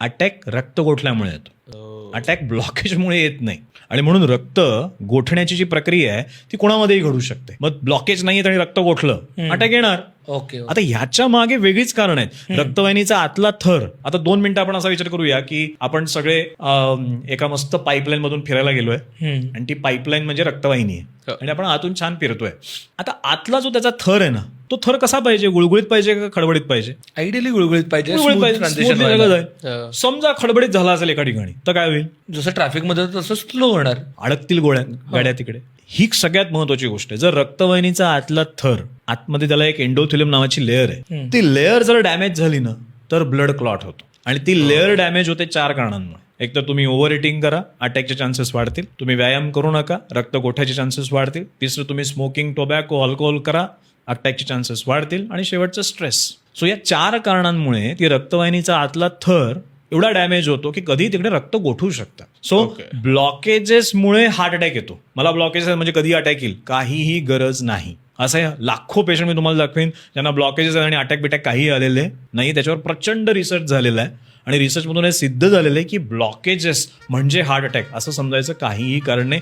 Attack रक्त गोठल्यामुळे येतो. Attack ब्लॉकेजमुळे येत नाही. आणि म्हणून रक्त गोठण्याची जी प्रक्रिया आहे ती कोणामध्येही घडू शकते. मग ब्लॉकेज नाही आणि रक्त गोठलं अटॅक येणार. ओके आता ह्याच्या मागे वेगळीच कारण आहेत. रक्तवाहिनीचा आतला थर. आता दोन मिनिटं आपण असा विचार करूया की आपण सगळे एका मस्त पाईपलाईन मधून फिरायला गेलोय. आणि ती पाईपलाईन म्हणजे रक्तवाहिनी आहे. हो. आणि आपण आतून छान फिरतोय. आता आतला जो त्याचा थर आहे ना तो थर कसा पाहिजे? गुळगुळीत पाहिजे का खडबडीत पाहिजे? आयडियली गुळगुळीत पाहिजे गुळगुळीत smooth पाहिजे, transition smoothly व्हायला. सगळं जाईल. समजा खडबडीत झाला असेल एका ठिकाणी तर काय होईल. जसं ट्रॅफिकमध्ये तसं स्लो होणार. अडकतील गोळ्या गाड्या तिकडे. ही सगळ्यात महत्वाची गोष्ट आहे. जर रक्तवाहिनीचा आतला थर आतमध्ये त्याला एक एंडोथिलियम नावाची लेअर आहे. ती लेअर जर डॅमेज झाली ना तर ब्लड क्लॉट होतो. आणि ती लेअर डॅमेज होते चार कारणांमुळे. एक तर तुम्ही ओव्हर इटिंग करा अटॅकचे चान्सेस वाढतील. तुम्ही व्यायाम करू नका रक्त गोठ्याचे चान्सेस वाढतील. तिसरं तुम्ही स्मोकिंग टोबॅको अल्कोहोल करा. अटॅकचे चान्सेस वाढतील आणि शेवटचं स्ट्रेस सो या चार कारणांमुळे ती रक्तवाहिनीचा आतला थर एवढा डॅमेज होतो की कधी तिकडे रक्त गोठवू शकतात. सो ब्लॉकेजेसमुळे हार्ट अटॅक येतो. मला ब्लॉकेजेस म्हणजे कधी अटॅक येईल. काहीही गरज नाही. असं लाखो पेशंट मी तुम्हाला दाखवेन ज्यांना ब्लॉकेजेस आणि अटॅक बिटॅक काही आलेले नाही त्याच्यावर प्रचंड रिसर्च झालेला आहे. आणि रिसर्चमधून हे सिद्ध झालेलं आहे की ब्लॉकेजेस म्हणजे हार्ट अटॅक असं समजायचं काहीही कारण नाही.